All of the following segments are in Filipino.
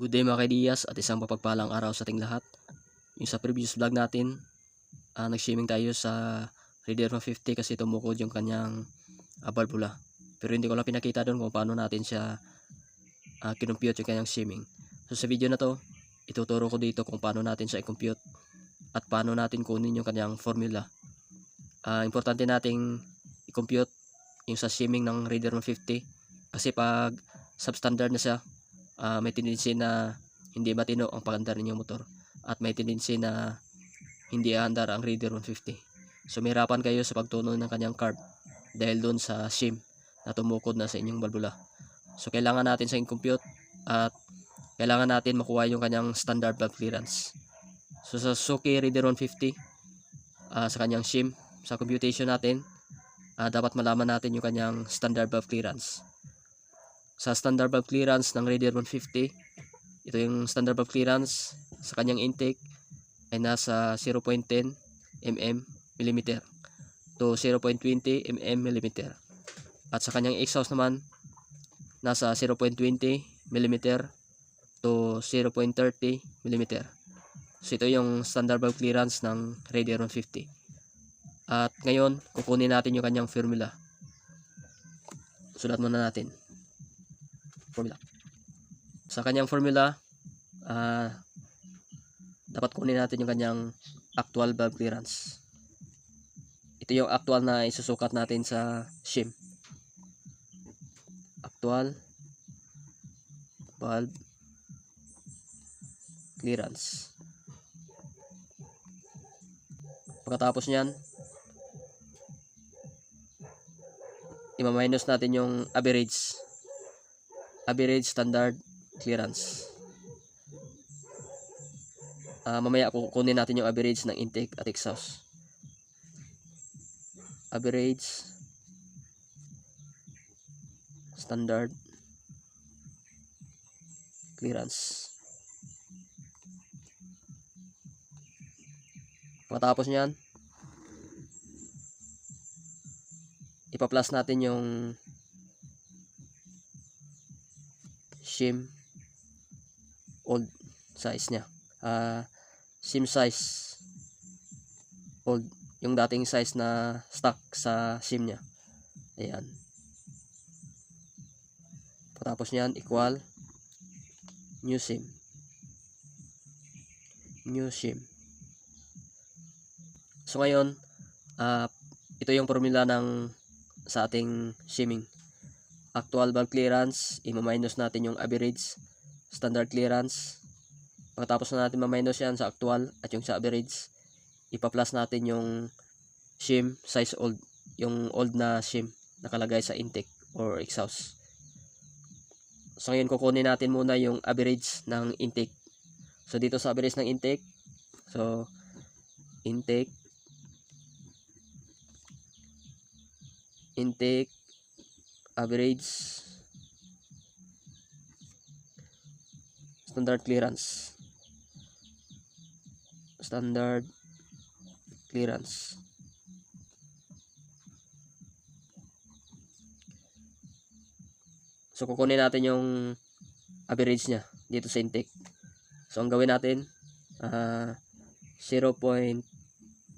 Good day mga kaidiyas at isang mapagpalang araw sa ating lahat. Yung sa previous vlog natin, ah, nag-swimming tayo sa Reader 150 kasi tumukod yung kanyang uh, balbula. Pero hindi ko lang pinakita doon kung paano natin siya uh, kinumpute yung kanyang swimming. So sa video na to, ituturo ko dito kung paano natin siya i-compute at paano natin kunin yung kanyang formula. Ah, importante nating i-compute yung sa swimming ng Reader 150 kasi pag substandard na siya, ah, may tendency na hindi matino ang pagandar ninyong motor at may tendency na hindi aandar ang Raider 150. So mahirapan kayo sa pagtunog ng kanyang carb dahil doon sa shim na tumukod na sa inyong balbula. So kailangan natin sa compute at kailangan natin makuha yung kanyang standard valve clearance. So sa Suzuki Raider 150 ah, sa kanyang shim sa computation natin ah, dapat malaman natin yung kanyang standard valve clearance sa standard valve clearance ng Raider 150 ito yung standard valve clearance sa kanyang intake ay nasa 0.10 mm millimeter to 0.20 mm millimeter at sa kanyang exhaust naman nasa 0.20 millimeter to 0.30 millimeter. So ito yung standard valve clearance ng Raider 150 at ngayon kukunin natin yung kanyang formula. Sulat muna natin formula. Sa kanyang formula, ah, dapat kunin natin yung kanyang actual valve clearance. Ito yung actual na isusukat natin sa shim. Actual valve clearance. Pagkatapos niyan, ima-minus natin yung average average standard clearance. Ah, mamaya kukunin natin yung average ng intake at exhaust. Average standard clearance. Pagkatapos niyan, ipa-plus natin yung shim old size niya. Ah, shim size old yung dating size na stock sa shim niya. Ayan. Pagkatapos niyan equal new sim. New sim. So ngayon, ah ito yung formula ng sa ating shimming actual valve clearance, i-minus natin yung average standard clearance. Pagkatapos na natin ma-minus yan sa actual at yung sa average, ipa-plus natin yung shim size old, yung old na shim nakalagay sa intake or exhaust. So ngayon kukunin natin muna yung average ng intake. So dito sa average ng intake, so intake intake average standard clearance. Standard clearance. So kukunin natin yung average nya dito sa intake. So ang gawin natin uh, 0.10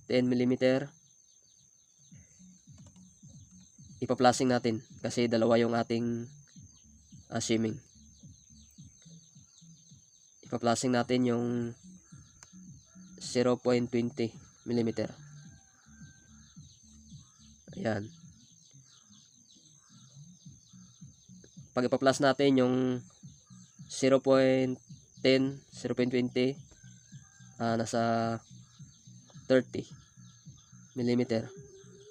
mm ipa-plasing natin kasi dalawa yung ating uh, shimming. Ipa-plasing natin yung 0.20 mm. Ayan. Pag ipa-plus natin yung 0.10, 0.20 uh, nasa 30 mm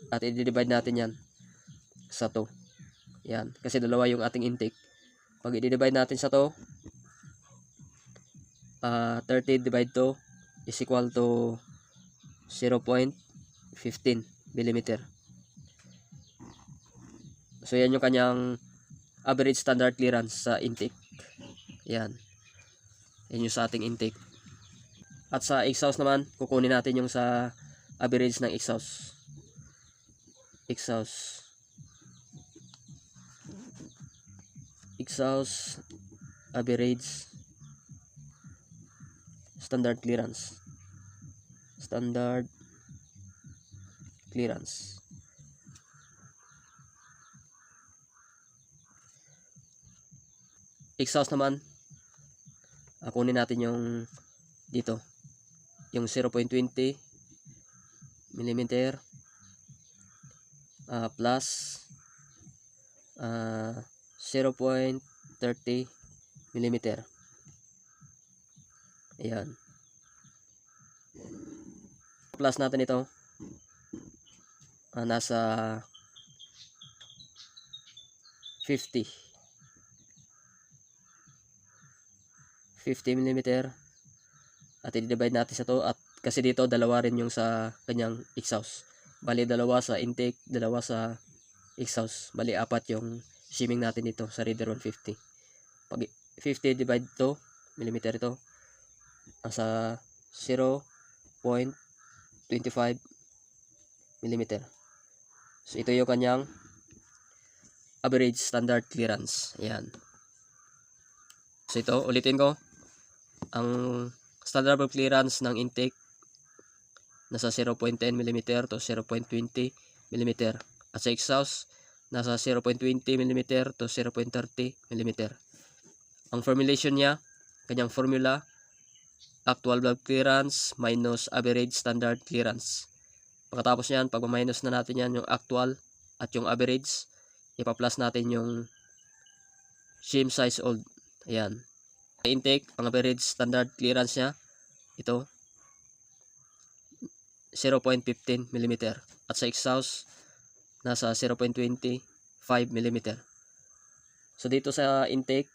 at i-divide natin yan sa to. Yan. Kasi dalawa yung ating intake. Pag i-divide natin sa to, uh, 30 divide to is equal to 0.15 mm. So, yan yung kanyang average standard clearance sa intake. Yan. Yan yung sa ating intake. At sa exhaust naman, kukunin natin yung sa average ng exhaust. Exhaust. Exhaust average standard clearance. Standard clearance. Exhaust naman, kunin natin yung dito, yung 0.20 mm ah, plus ah, 0.30 mm. Ayan. Plus natin ito. Ah, nasa 50. 50 mm. At i-divide natin sa to at kasi dito dalawa rin yung sa kanyang exhaust. Bali dalawa sa intake, dalawa sa exhaust. Bali apat yung shimming natin dito sa Reader 150. Pag 50 divide to millimeter ito nasa 0.25 millimeter. So ito yung kanyang average standard clearance. Ayan. So ito, ulitin ko. Ang standard of clearance ng intake nasa 0.10 mm to 0.20 mm. At sa exhaust, nasa 0.20 mm to 0.30 mm. Ang formulation niya, kanyang formula, actual valve clearance minus average standard clearance. Pagkatapos niyan, pag minus na natin yan yung actual at yung average, ipa-plus natin yung shim size old. Ayan. Intake, ang average standard clearance niya, ito, 0.15 mm. At sa exhaust, nasa 0.25 mm. So dito sa intake,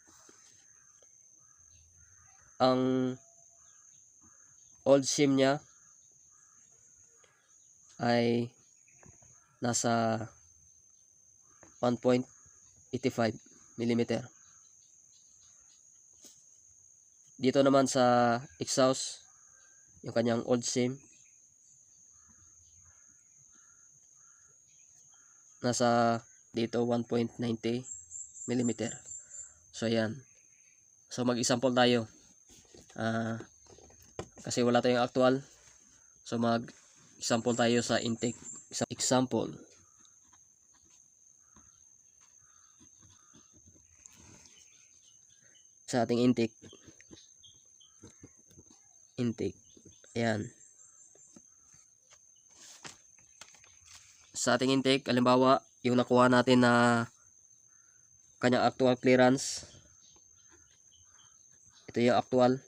ang old shim niya ay nasa 1.85 mm. Dito naman sa exhaust, yung kanyang old sim, nasa dito 1.90 mm. So ayan. So mag-example tayo. Ah kasi wala tayong actual. So mag-example tayo sa intake. Example. Sa ating intake. Intake. Ayan. Sa ating intake, halimbawa, yung nakuha natin na kanyang actual clearance. Ito yung actual.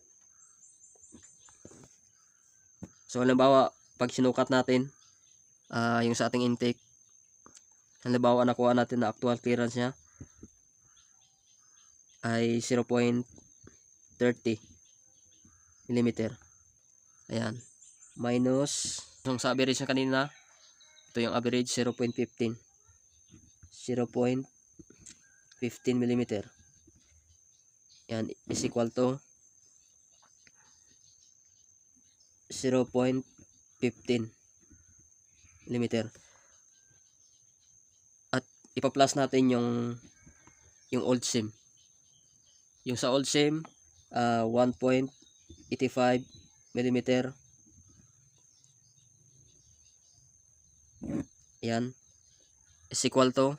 So halimbawa, pag sinukat natin ah, yung sa ating intake, halimbawa nakuha natin na actual clearance niya ay 0.30 mm. Ayan. Minus, yung sa average na kanina, ito yung average 0.15. 0.15 mm. Yan is equal to 0.15 mm. At ipa-plus natin yung yung old sim. Yung sa old sim, uh, 1.85 mm. Yan. Is equal to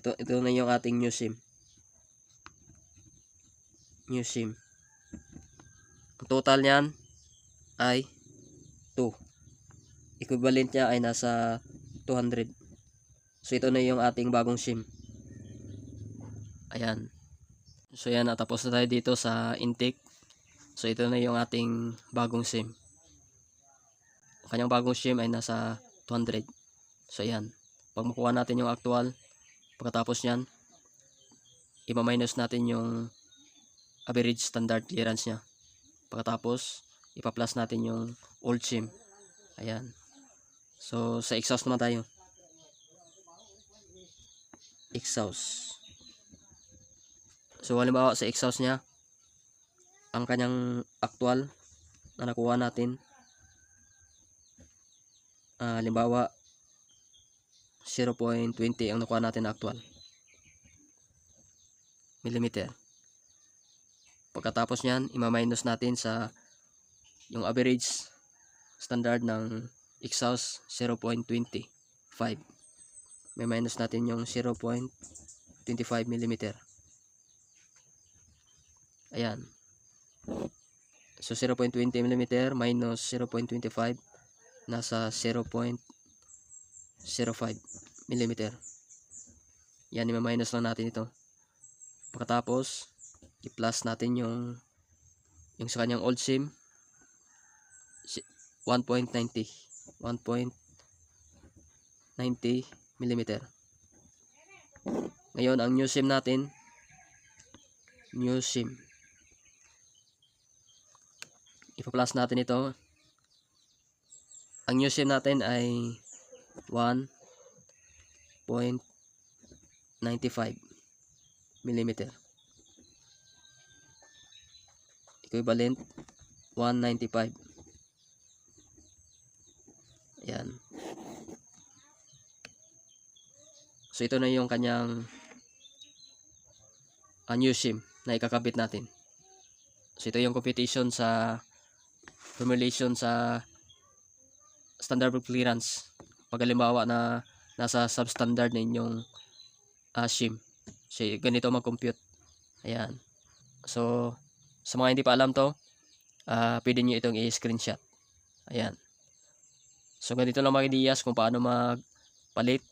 ito ito na yung ating new sim. New sim. Ang total niyan ay 2. Equivalent niya ay nasa 200. So ito na yung ating bagong sim. Ayan. So yan, natapos na tayo dito sa intake. So ito na yung ating bagong sim. Ang kanyang bagong sim ay nasa 200. So ayan. Pag makuha natin yung actual, pagkatapos niyan, ipa-minus natin yung average standard clearance niya. Pagkatapos, ipa-plus natin yung old sim. Ayan. So, sa exhaust naman tayo. Exhaust. So, halimbawa sa exhaust niya, ang kanyang actual na nakuha natin, ah, halimbawa, 0.20 ang nakuha natin na actual. Millimeter. Pagkatapos niyan, ima-minus natin sa yung average standard ng exhaust 0.25 may minus natin yung 0.25 mm ayan so 0.20 mm minus 0.25 nasa 0.05 mm yan i-minus lang natin ito. Pagkatapos i-plus natin yung yung sa kanyang old sim. Si- 1.90 1.90 mm ngayon ang new sim natin new sim. Ipa-plus natin ito. Ang new sim natin ay 1.95 mm equivalent 195 Ayan. So ito na yung kanyang uh, new SIM na ikakabit natin. So ito yung competition sa formulation sa standard clearance. Pag halimbawa na nasa substandard na inyong uh, SIM. So ganito mag-compute. Ayan. So sa mga hindi pa alam to, ah pwede nyo itong i-screenshot. Ayan. So ganito lang mga ideas kung paano magpalit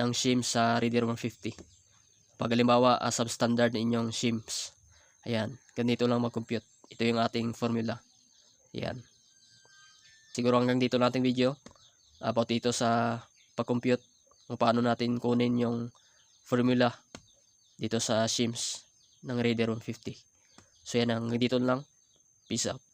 ng SIM sa Reader 150. Pag halimbawa uh, substandard na inyong SIMs. Ayan, ganito lang mag-compute. Ito yung ating formula. Ayan. Siguro hanggang dito nating video about dito sa pag-compute kung paano natin kunin yung formula dito sa SIMs ng Raider 150. So yan hanggang dito lang. Peace out.